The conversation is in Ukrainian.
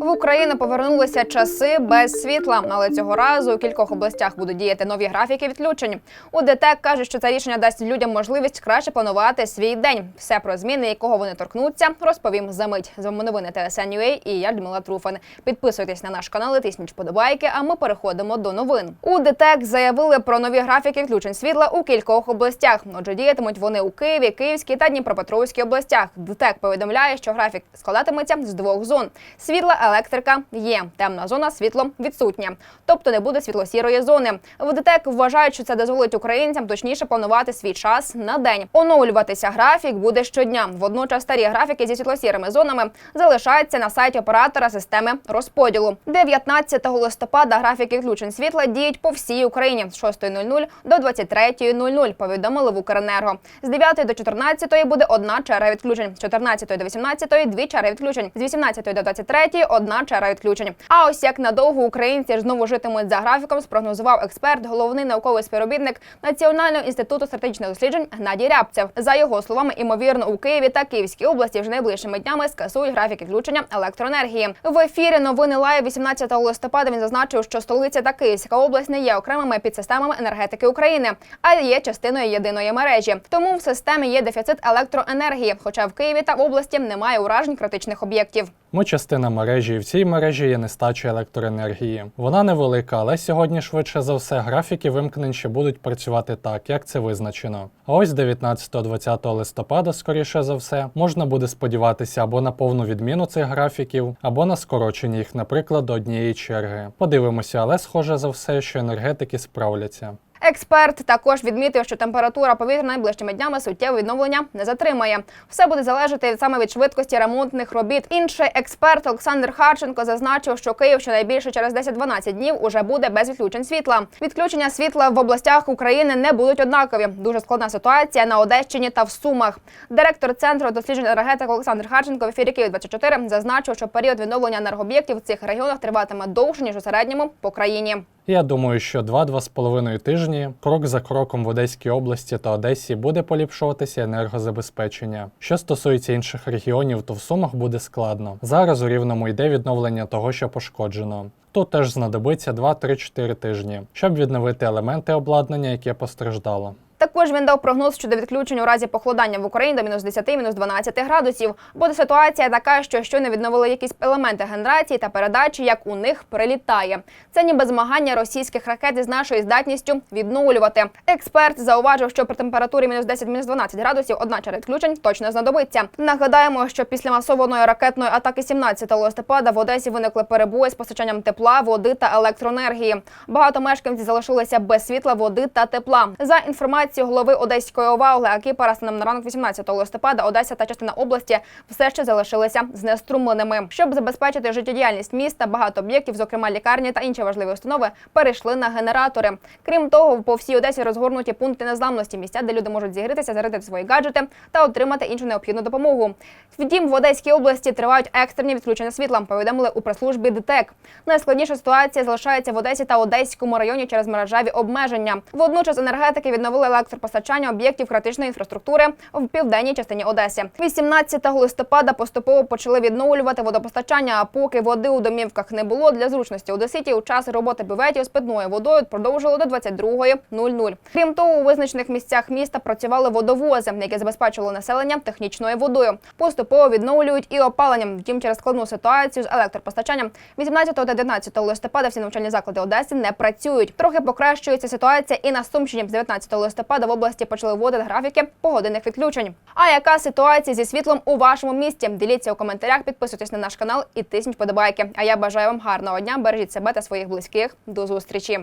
В Україну повернулися часи без світла, але цього разу у кількох областях будуть діяти нові графіки відключень. У ДТЕК каже, що це рішення дасть людям можливість краще планувати свій день. Все про зміни, якого вони торкнуться, розповім за мить. З вами новини ТСН.UA і я Людмила Труфан. Підписуйтесь на наш канал, і тисніть вподобайки. А ми переходимо до новин. У ДТЕК заявили про нові графіки відключень світла у кількох областях. Отже, діятимуть вони у Києві, Київській та Дніпропетровській областях. ДТЕК повідомляє, що графік складатиметься з двох зон: світла, електрика є. Темна зона світло відсутнє. Тобто не буде світло-сірої зони. В ДТЕК вважають, що це дозволить українцям точніше планувати свій час на день. Оновлюватися графік буде щодня. Водночас старі графіки зі світло-сірими зонами залишаються на сайті оператора системи розподілу. 19 листопада графіки відключень світла діють по всій Україні з 6.00 до 23.00, повідомили в Укренерго. З 9 до 14 буде одна черга відключень, з 14 до 18 – дві черги відключень, з 18 до 23 – одна черга відключень. А ось як надовго українці знову житимуть за графіком, спрогнозував експерт, головний науковий співробітник Національного інституту стратегічних досліджень Гнадій Рябцев. За його словами, імовірно, у Києві та Київській області вже найближчими днями скасують графік відключення електроенергії. В ефірі новини Лайв 18 листопада він зазначив, що столиця та Київська область не є окремими підсистемами енергетики України, а є частиною єдиної мережі. Тому в системі є дефіцит електроенергії. Хоча в Києві та області немає уражень критичних об'єктів. Ми частина мережі, і в цій мережі є нестача електроенергії. Вона невелика, але сьогодні швидше за все графіки вимкнень ще будуть працювати так, як це визначено. А ось 19-20 листопада, скоріше за все, можна буде сподіватися або на повну відміну цих графіків, або на скорочення їх, наприклад, до однієї черги. Подивимося, але схоже за все, що енергетики справляться. Експерт також відмітив, що температура повітря найближчими днями суттєве відновлення не затримає. Все буде залежати саме від швидкості ремонтних робіт. Інший експерт Олександр Харченко зазначив, що Київ щонайбільше через 10-12 днів уже буде без відключень світла. Відключення світла в областях України не будуть однакові. Дуже складна ситуація на Одещині та в Сумах. Директор центру досліджень енергетики Олександр Харченко в ефірі Київ 24 зазначив, що період відновлення енергооб'єктів в цих регіонах триватиме довше ніж у середньому по країні. Я думаю, що 2-2,5 тижні крок за кроком в Одеській області та Одесі буде поліпшуватися енергозабезпечення. Що стосується інших регіонів, то в Сумах буде складно. Зараз у рівному йде відновлення того, що пошкоджено. Тут теж знадобиться 2-3-4 тижні, щоб відновити елементи обладнання, яке постраждало. Також він дав прогноз щодо відключень у разі похолодання в Україні до мінус 10 мінус 12 градусів. Буде ситуація така, що щойно відновили якісь елементи генерації та передачі, як у них прилітає. Це ніби змагання російських ракет із нашою здатністю відновлювати. Експерт зауважив, що при температурі мінус 10 мінус 12 градусів одна черга відключень точно знадобиться. Нагадаємо, що після масованої ракетної атаки 17 листопада в Одесі виникли перебої з постачанням тепла, води та електроенергії. Багато мешканців залишилися без світла, води та тепла. За інформацією голови Одеської ОВА Олега Кіпара, на ранок 18 листопада Одеса та частина області все ще залишилися знеструмленими. Щоб забезпечити життєдіяльність міста, багато об'єктів, зокрема лікарні та інші важливі установи, перейшли на генератори. Крім того, по всій Одесі розгорнуті пункти незламності, місця, де люди можуть зігрітися, зарядити свої гаджети та отримати іншу необхідну допомогу. Втім, в Одеській області тривають екстрені відключення світла. Повідомили у прес-службі ДТЕК. Найскладніша ситуація залишається в Одесі та Одеському районі через мережеві обмеження. Водночас енергетики відновили електропостачання об'єктів критичної інфраструктури в південній частині Одеси. 18 листопада поступово почали відновлювати водопостачання. А поки води у домівках не було для зручності одеситів, час роботи бюветів з питною водою продовжили до 22.00. Крім того, у визначених місцях міста працювали водовози, які забезпечували населення технічною водою. Поступово відновлюють і опаленням. Втім, через складну ситуацію з електропостачанням 18 та 19 листопада всі навчальні заклади Одеси не працюють. Трохи покращується ситуація і на Сумщині з 19 листопада в області почали вводити графіки погодинних відключень. А яка ситуація зі світлом у вашому місті? Діліться у коментарях, підписуйтесь на наш канал і тисніть подобайки. А я бажаю вам гарного дня. Бережіть себе та своїх близьких. До зустрічі.